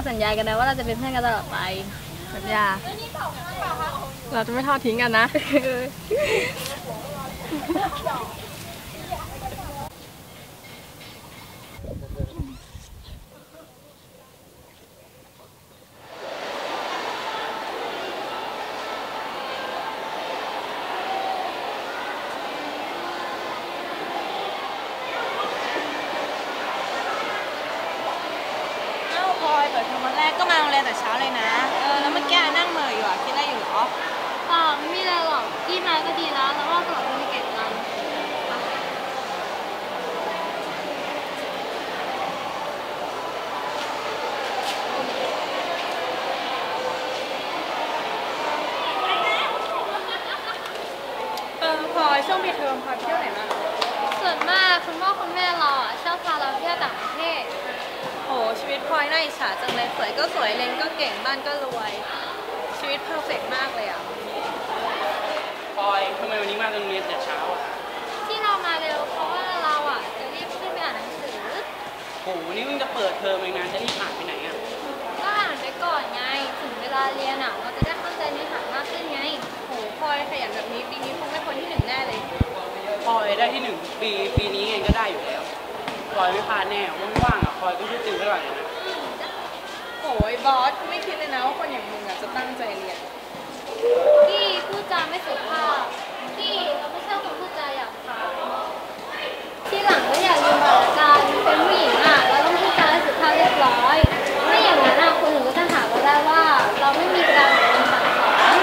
เราสัญญากันนะว่าเราจะเป็นเพื่อนกันตลอดไป สัญญา เราจะไม่ทอดทิ้งกันนะ เอ้าพลอยเปิดเทอม วันแรกก็มาโรงเรียนแต่เช้าเลยนะ เออแล้วเมื่อกี้นั่งเหม่ออยู่อะคิดอะไรอยู่เหรออ่าไม่มีอะไรหรอกที่มาก็ดีแล้วแล้วว่าสลับเป็นเก็บกันเออพลอยช่วงปิดเทอมพลอยเที่ยวไหนมาส่วนมากคุณพ่อคุณแม่เราอะชอบพาเราเที่ยวต่างประเทศโห ชีวิตพลอยน่าอิจฉาจังเลยสวยก็สวยเรียนก็เก่งบ้านก็รวย ชีวิตเพอร์เฟกต์มากเลยอะพลอยทำไมวันนี้มาโรงเรียนแต่เช้าอะที่เรามาเร็วเพราะว่าเราอะจะรีบขึ้นไปอ่านหนังสือโหวันนี้มึงจะเปิดเทอมเองนะจะรีบอ่านไปไหนอะก็อ่านไปก่อนไงถึงเวลาเรียนอะเราจะได้เข้าใจเนื้อหามากขึ้นไงโหพลอยขยันแบบนี้ปีนี้คงไม่พ้นที่หนึ่งแน่เลยพลอยได้ที่หนึ่งปีปีนี้เองก็ได้อยู่แล้ว พลอยไม่พลาดแน่ว่างๆอะพลอยก็ช่วยติวไว้ก่อนนะโหยบอสไม่คิดเลยนะว่าคนอย่างมึงอะจะตั้งใจเรียนที่พูดจาไม่สุภาพที่เราไม่ชอบคนพูดจาหยาบคายที่หลังก็อย่าลืมบอกละกันเป็นผู้หญิงอะเราต้องพูดจาให้สุภาพเรียบร้อย ไม่อย่างนั้นอะคนอื่นก็จะหาว่าได้ว่า เราไม่มีการเรียนสั่งสอน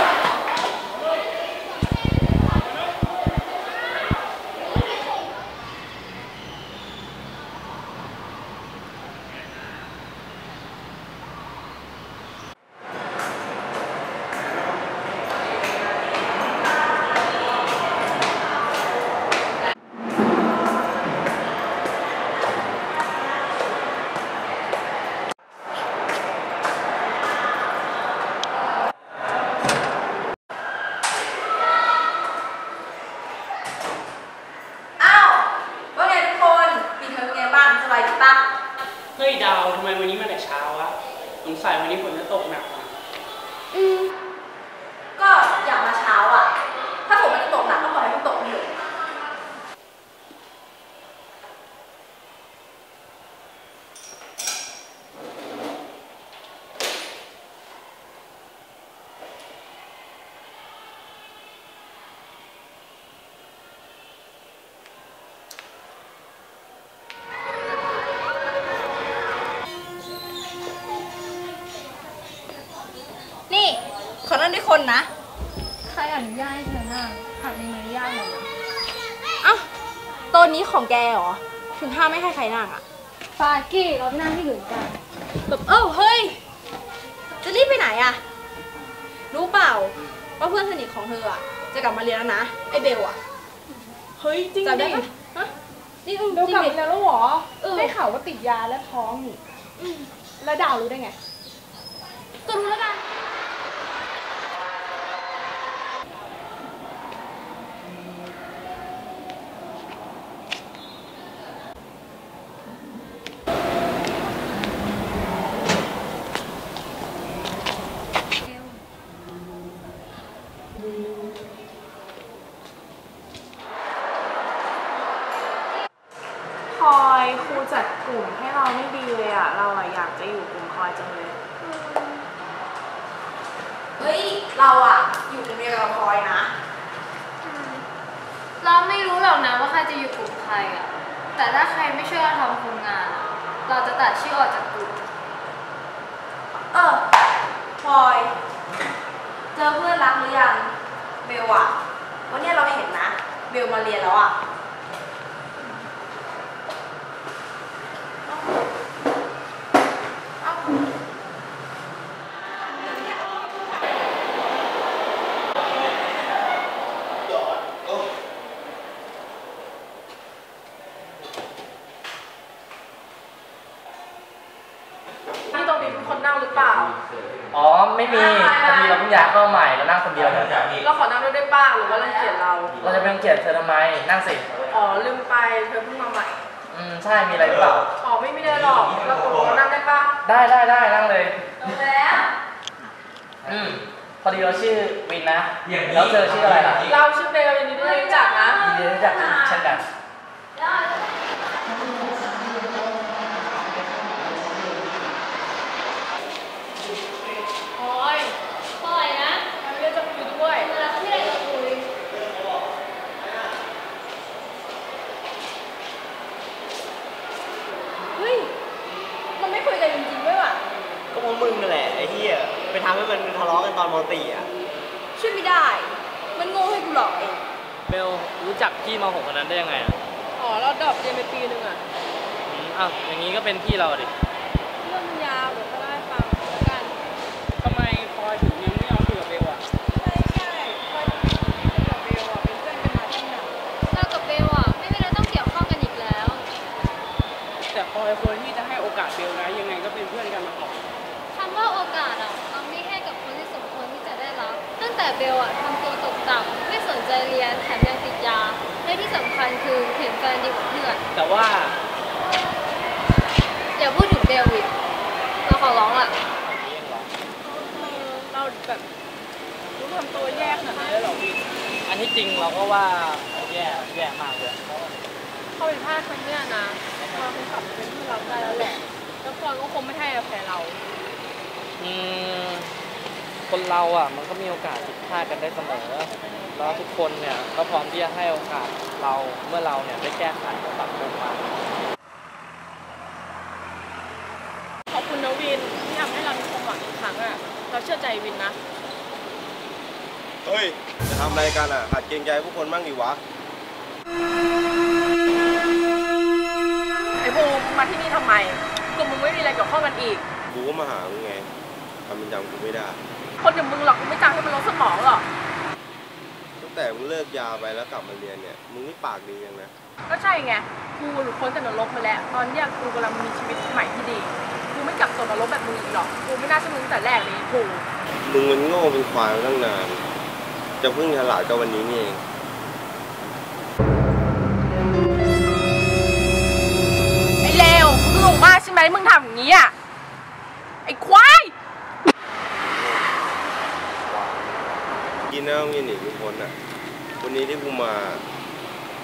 อ้าว ว่าไงทุกคนปีเทอมเป็นไงบ้างสบายดีปะ เฮ้ยดาวทำไมวันนี้มาแต่เช้าวะสงสัยวันนี้ฝนจะตกหนักอะ อืม ก็อยากมาเช้าอะ ถ้าฝนมันจะตกหนักก็ปล่อยให้มันตกไปเถอะ นี่ ขอนั่งด้วย คนนะ ใครอนุญาตให้เธอนั่งหากมีมารยาทหน่อยนะอ้าวโตัวนี้ของแกเหรอ ถึงห้ามไม่ให้ใครนั่งอะฟากี้เราไปนั่งที่อื่นกัน แบบเออเฮ้ย จะรีบไปไหนอะรู้เปล่าว่าเพื่อนสนิทของเธออะจะกลับมาเรียนแล้วนะไอเบลอะเฮ้ยจริงจำได้ดิปะฮะนี่อืมเดี๋ยวจริกลังบดิ มาแล้วเหรอเออ ได้ข่าวว่าติดยาและท้องนี่แล้วดาวรู้ได้ไง ก็รู้แล้วกัน พลอยครูจัดกลุ่มให้เราไม่ดีเลยอะ เราอะอยากจะอยู่กลุ่มพลอยจังเลย เฮ้ย เราอะอยู่โรงเรียนกับพลอยนะ เราไม่รู้หรอกนะว่าใคร จะอยู่กลุ่มใครอะ แต่ถ้าใครไม่ช่วยเราทำโครงงานอะเราจะตัดชื่อออกจากกลุ่ม เออพลอย เจอเพื่อนรักหรือยังเบลอะวันเนี้ยเราเห็นนะ เบลมาเรียนแล้วอะเอ้าเอ้า มีเป็นคนนั่งหรือเปล่า อ๋อ ไม่มี พอดีเราเพิ่งย้ายเข้าใหม่เรานั่งคนเดียว เนี่ยเราขอนั่งด้วยได้ป้าหรือว่ารังเกียจเรา เราจะเป็นเกียรติเธอทำไม นั่งสิ อ๋อลืมไปเธอเพิ่งมาใหม่ อืม ใช่ มีอะไรหรือเปล่า อ๋อไม่มีอะไรหรอก เราตกลงเรานั่งได้ป้าได้ได้ได้นั่งเลยลงแล้ว อืม พอดีเราชื่อวินนะแล้วเธอชื่ออะไรล่ะเราชื่อเบลยินดีที่ได้รู้จักนะยินดีรู้จักเช่นกันโอ้ย ปล่อยนะ เราเรียกจะคุยด้วย เวลาที่เราจะคุย เฮ้ย มันไม่คุยกันจริงๆด้วยว่ะ ก็เพราะมึงนั่นแหละไอ้เหี้ย ไปทำให้มันทะเลาะกันตอนมอตีอะ ช่วยไม่ได้ มันโง่ให้กูหลอกเอง เบลรู้จักพี่มหกคนนั้นได้ยังไงอะอ๋อเราดรอปเรียนไปปีหนึ่งอะ อืมอ้าวอย่างนี้ก็เป็นพี่เราดิ เรื่องมันยาวเดี๋ยวก็เที่สำคัญคือเห็นแฟนดีกว่าเพื่อน แต่ว่าอย่าพูดถึงเบลอีกเราขอร้องล่ะ เราแบบรู้ทำตัวแยกขนาดนี้เลยเหรอวินอันที่จริงเราก็ว่าแย่แย่มากเลยเขาเป็นพลาดครั้งเนี้ยนะเราคงกลับมาเป็นเพื่อนเราได้แล้วแหละ แล้วฟอนก็คงไม่ให้อภัยเรา อืม คนเราอะมันก็มีโอกาสผิดพลาดกันได้เสมอ แล้วทุกคนเนี่ยก็พร้อมที่จะให้โอกาสเราเมื่อเราเนี่ยได้แก้ไขและปรับปรุงมาขอบคุณนะวินที่ทำให้เรามีความหวังอีกครั้งอะเราเชื่อใจวินนะเฮ้ยจะทำอะไรกันอะหัดเกรงใจผู้คนบ้างดิวะไอ้ภูมิมาที่นี่ทำไมกลุ่มมึงไม่มีอะไรเกี่ยวข้องกันอีก กูก็มาหามึงไงทำเป็นจำกูไม่ได้ คนอย่างมึงหรอกกูไม่จ้างให้มันลงสมองหรอก ตั้งแต่มึงเลิกยาไปแล้วกลับมาเรียนเนี่ย มึงนี่ปากดียังนะ ก็ใช่ไง กูหลุดพ้นจากนรกมาแล้ว ตอนเนี้ยกูกำลังมีชีวิตใหม่ที่ดี กูไม่กลับตกนรกแบบมึงอีกหรอก กูไม่น่าเชื่อมึงตั้งแต่แรกเลยภูมิมึงมันโง่เป็นควายมาตั้งนาน จะเพิ่งฉลาดก็วันนี้นี่เอง ไอ้เลวมึงหลงมากใช่ไหมมึงทำอย่างนี้อะไอ้ควาย กินน้ำกินหนีทุกคนอะวันนี้ที่กูมา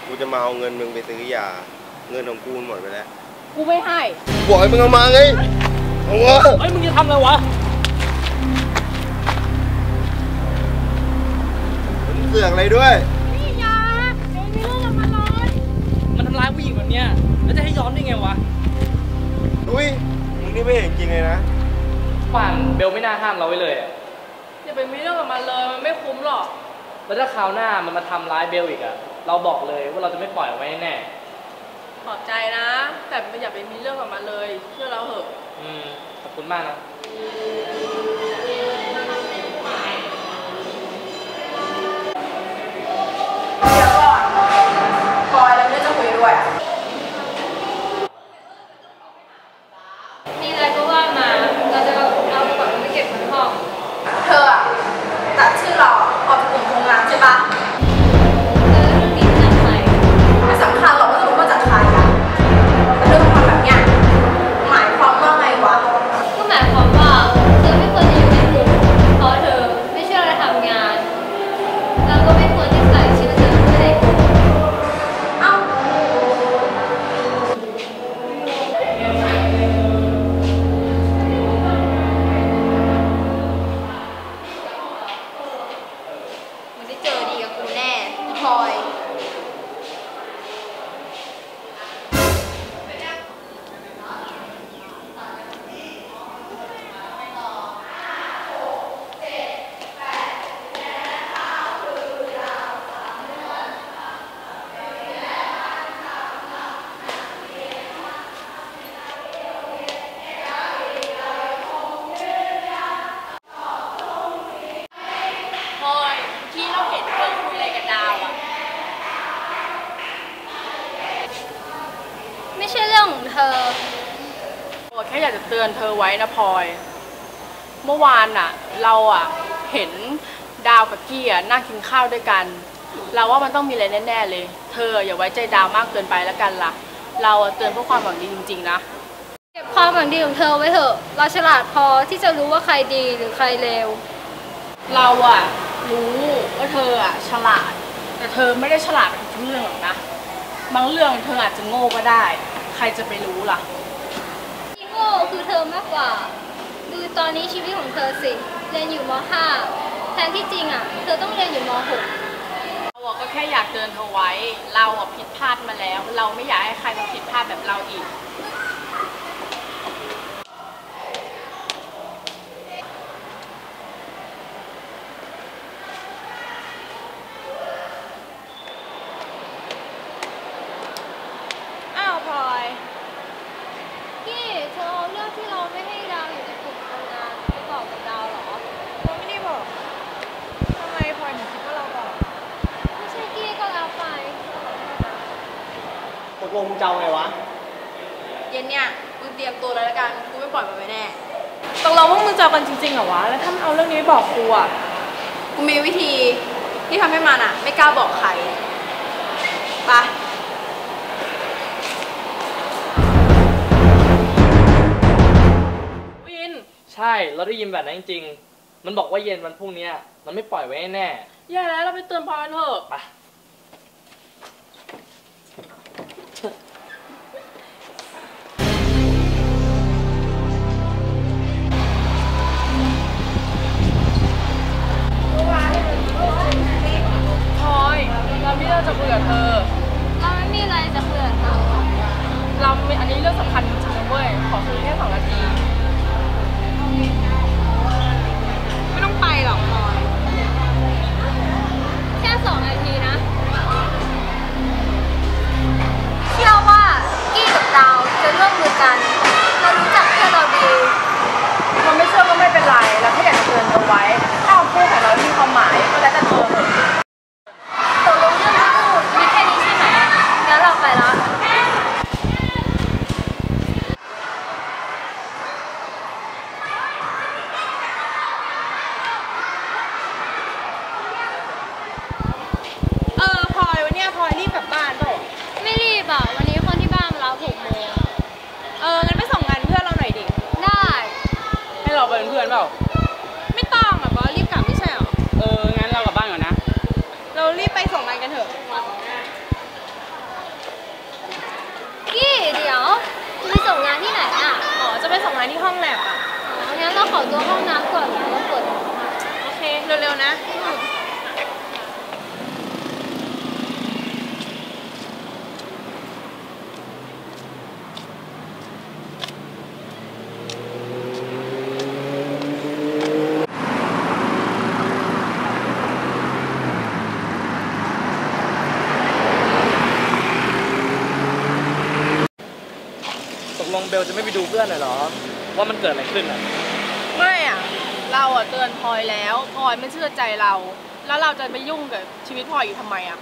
กูจะมาเอาเงินมึงไปซื้อยา เงินของกูมันหมดไปแล้ว กูไม่ให้กูบอกให้มึงเอามาไง เอาวะเฮ้ยมึงจะทำอะไรวะมึงเสือกอะไรด้วย นี่ยาเองมีเรื่องกับมันเลยมันทำร้ายผู้หญิงแบบเนี้ย แล้วจะให้ยอมได้ไงวะ ดุยมึงนี่ไม่เห็นจริงเลยนะ ป่านเบลไม่น่าห้ามเราไว้เลยอะอย่า ไปมีเรื่องกับมันเลย มันไม่คุ้มหรอกแล้วถ้าคราวหน้ามันมาทำร้ายเบลอีกอะเราบอกเลยว่าเราจะไม่ปล่อยเอาไว้แน่ขอบใจนะ แต่อย่าไปมีเรื่องกับมันเลย เชื่อเราเถอะอืมขอบคุณมากนะ เดี๋ยวก่อนพลอยแล้วเนี่ยจะคุยด้วยอะมีอะไรก็ว่ามา เราจะเอากระเป๋า ไว้นะพลอย เมื่อวานน่ะเราอะเห็นดาวกับกี้อะนั่งกินข้าวด้วยกัน เราว่ามันต้องมีอะไรแน่ๆเลย เธออย่าไว้ใจดาวมากเกินไปแล้วกันล่ะ เราอะเตือนเพื่อความหวังดีจริง ๆ นะ เก็บความหวังดีของเธอไว้เถอะ เราฉลาดพอที่จะรู้ว่าใครดีหรือใครเลว เราอะรู้ว่าเธออะฉลาด แต่เธอไม่ได้ฉลาดไปทุกเรื่องหรอกนะ บางเรื่องเธออาจจะโง่ก็ได้ ใครจะไปรู้ล่ะที่โง่ คือเธอมากกว่า ดูตอนนี้ชีวิตของเธอสิ เรียนอยู่ม .5 แทนที่จริงอะ เธอต้องเรียนอยู่ม .6 เราก็แค่อยากเตือนเธอไว้ เราอะผิดพลาดมาแล้ว เราไม่อยากให้ใครมาผิดพลาดแบบเราอีก อ้าวพลอย พี่เธอเอาเรื่อง ที่เราไม่ให้ดาวอยู่ในกลุ่มทำงานไปบอกกับดาวเหรอ เราไม่ได้บอก ทำไมพลอยถึงคิดว่าเราบอก ไม่ใช่กี้ก็แล้วไป ตกลงมึงจะเอาไงวะ เย็นเนี่ยมึงเตรียมตัวเลยแล้วกัน กูไม่ปล่อยมันไปแน่ ตกลงว่ามึงจะเอากันจริงๆเหรอวะ แล้วถ้ามันเอาเรื่องนี้ไปบอกครูอะกูมีวิธีที่ทำให้มันอะ ไม่กล้าบอกใครไป ใช่เราได้ยินแบบนั้นจริงๆมันบอกว่าเย็นวันพรุ่งเนี้ยมันไม่ปล่อยไว้แน่แย่แล้วเราไปเตือนพลอยกันเถอะ ไป เบลจะไม่ไปดูเพื่อนเลยเหรอ ว่ามันเกิดอะไรขึ้นอะไม่อะ เราอะเตือนพลอยแล้วพลอยไม่เชื่อใจเรา แล้วเราจะไปยุ่งกับชีวิตพลอยอยู่ทำไมอะ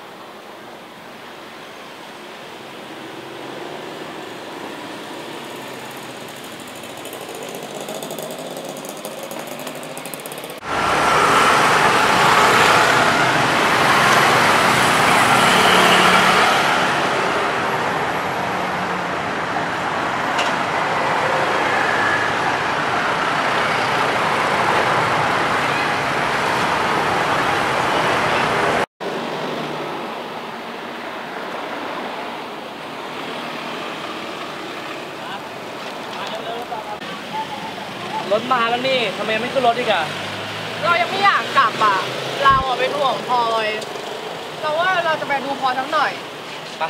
ร ถมาแล้วนี่ทำไมยังไม่ขึ้นรถอีกอะเรายังไม่อยากกลับอะเราอะเป็นห่วงพลอย เราว่าเราจะไปดูพลอยทั้งหน่อย ไป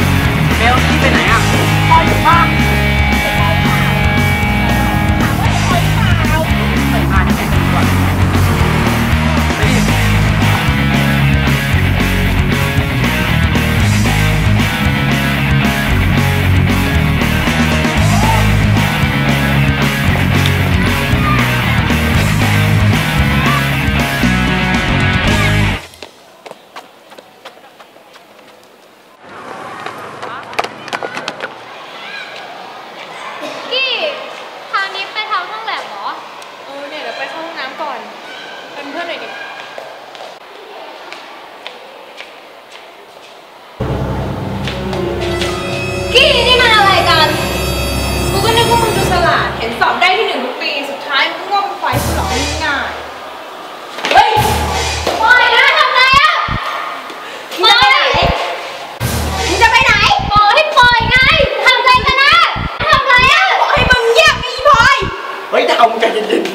เ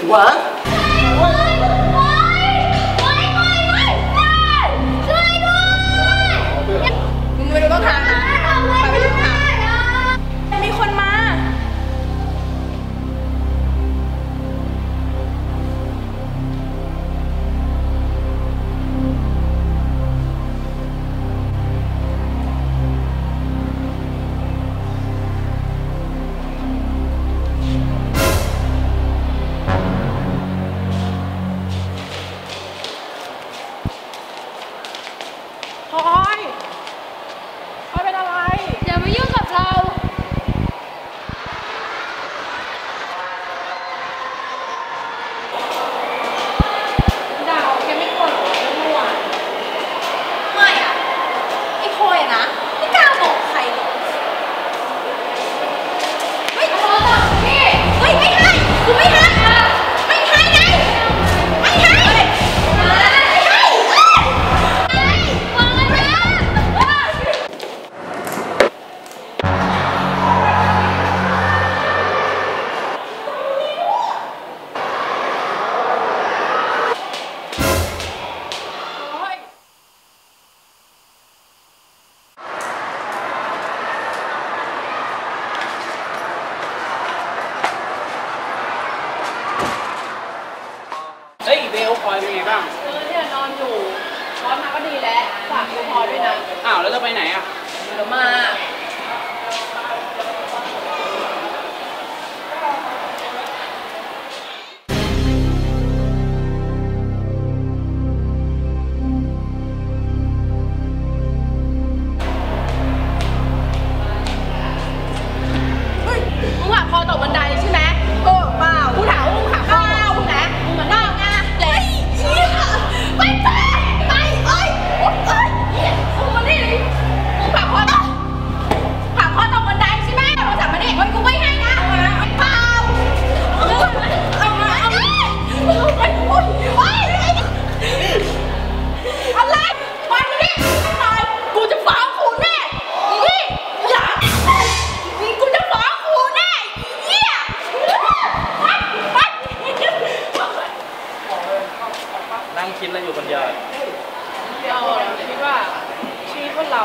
เ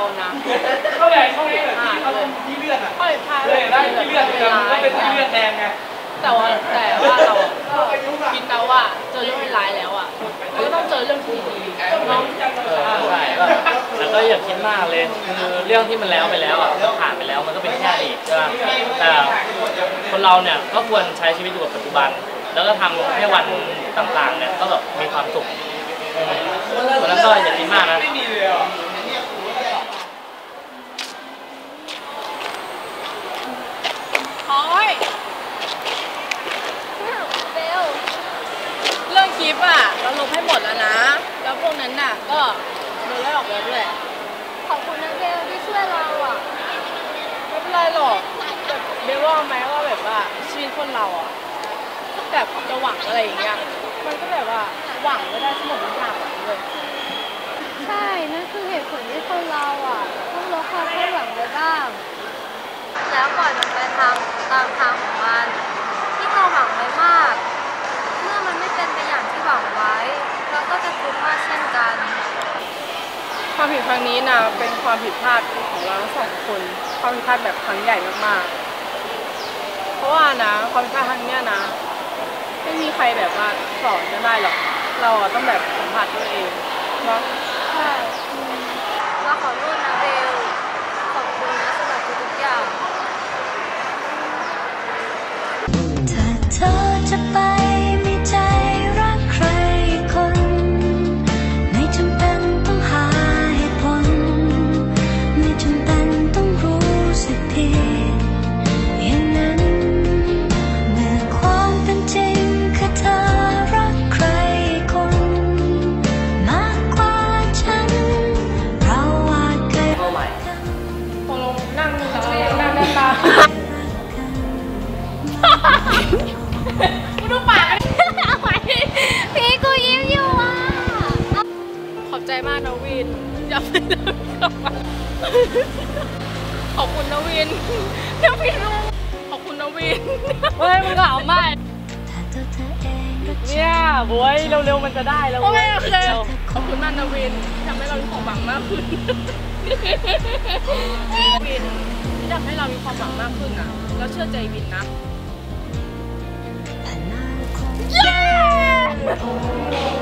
ชีวิตพวกเรานะเข้าใหญ่เข้าใหญ่อ่าเลยที่เลือดอะค่อยพาเลยได้ที่เลือดเหมือนกันก็เป็นที่เลือดแดงไงแต่ว่าแต่ว่าเราก็คิดแล้วว่าเจอเรื่องร้ายๆแล้วอะมันก็ต้องเจอเรื่องที่ดีๆเนาะเออใช่ก็แต่ก็อย่าคิดมากเลยคือเรื่องที่มันแล้วไปแล้วอะมันผ่านไปแล้วมันก็เป็นแค่อดีตใช่ไหมแต่คนเราเนี่ยก็ควรใช้ชีวิตอยู่กับปัจจุบัน แล้วก็ทำให้วันต่างๆเนี่ยก็แบบมีความสุขอืมวันนั้นก็อย่าคิดมากนะ โอ้ยเบลเรื่องคลิปอะ เราลบให้หมดแล้วนะ แล้วพวกนั้นน่ะ ก็โดนไล่ออกแล้วด้วยขอบคุณนะเบลที่ช่วยเราอะ ไม่เป็นไรหรอกแต่เบลว่าไหมว่าแบบว่าชีวิตคนเราอะแบบจะหวังอะไรอย่างเงี้ย มันก็แบบว่าหวังไม่ได้ทั้งหมดทุกอย่างเลยใช่ นั่นคือเหตุผลที่คนเราอะ ต้องลดความคาดหวังไปบ้าง แล้วปล่อยมันไปทำตามทางของมัน ที่เราหวังไว้มาก เมื่อมันไม่เป็นไปอย่างที่หวังไว้ เราก็จะทุกข์มากเช่นกัน ความผิดครั้งนี้นะเป็นความผิดพลาดของเราทั้งสองคนความผิดพลาดแบบครั้งใหญ่มากๆ เพราะว่านะความผิดพลาดครั้งเนี้ยนะ ไม่มีใครแบบว่าสอนกันได้หรอกเราอะต้องแบบสัมผัสตัวเองเนาะใช่เราขอโทษนะเบลขอบคุณนะสำหรับ ทุกอย่าง ถ้าเธอจะไป มากนะวินอย่าไปเลิกกับมันขอบคุณนะวินเดี๋ยวพี่รู้ขอบคุณนะวินเฮ้ยมึงเหงามากถ้าเนี่ยโอ้ยเร็วๆมันจะได้แล้วโอเคว้ยโอเคร็วขอบคุณมากนะวินที่ทำให้เรามีความหวังมากขึ้นวินที่ทำให้เรามีความหวังมากขึ้นอะเราเชื่อใจวินนะไ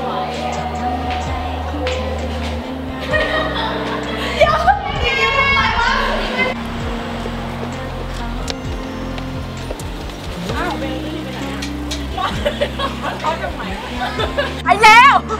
อ้แล้วทุ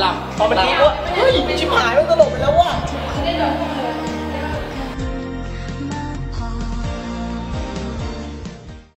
หลับ พอมันดีว่าเฮ้ย ชิบหายมันตลกไปแล้วว่ะ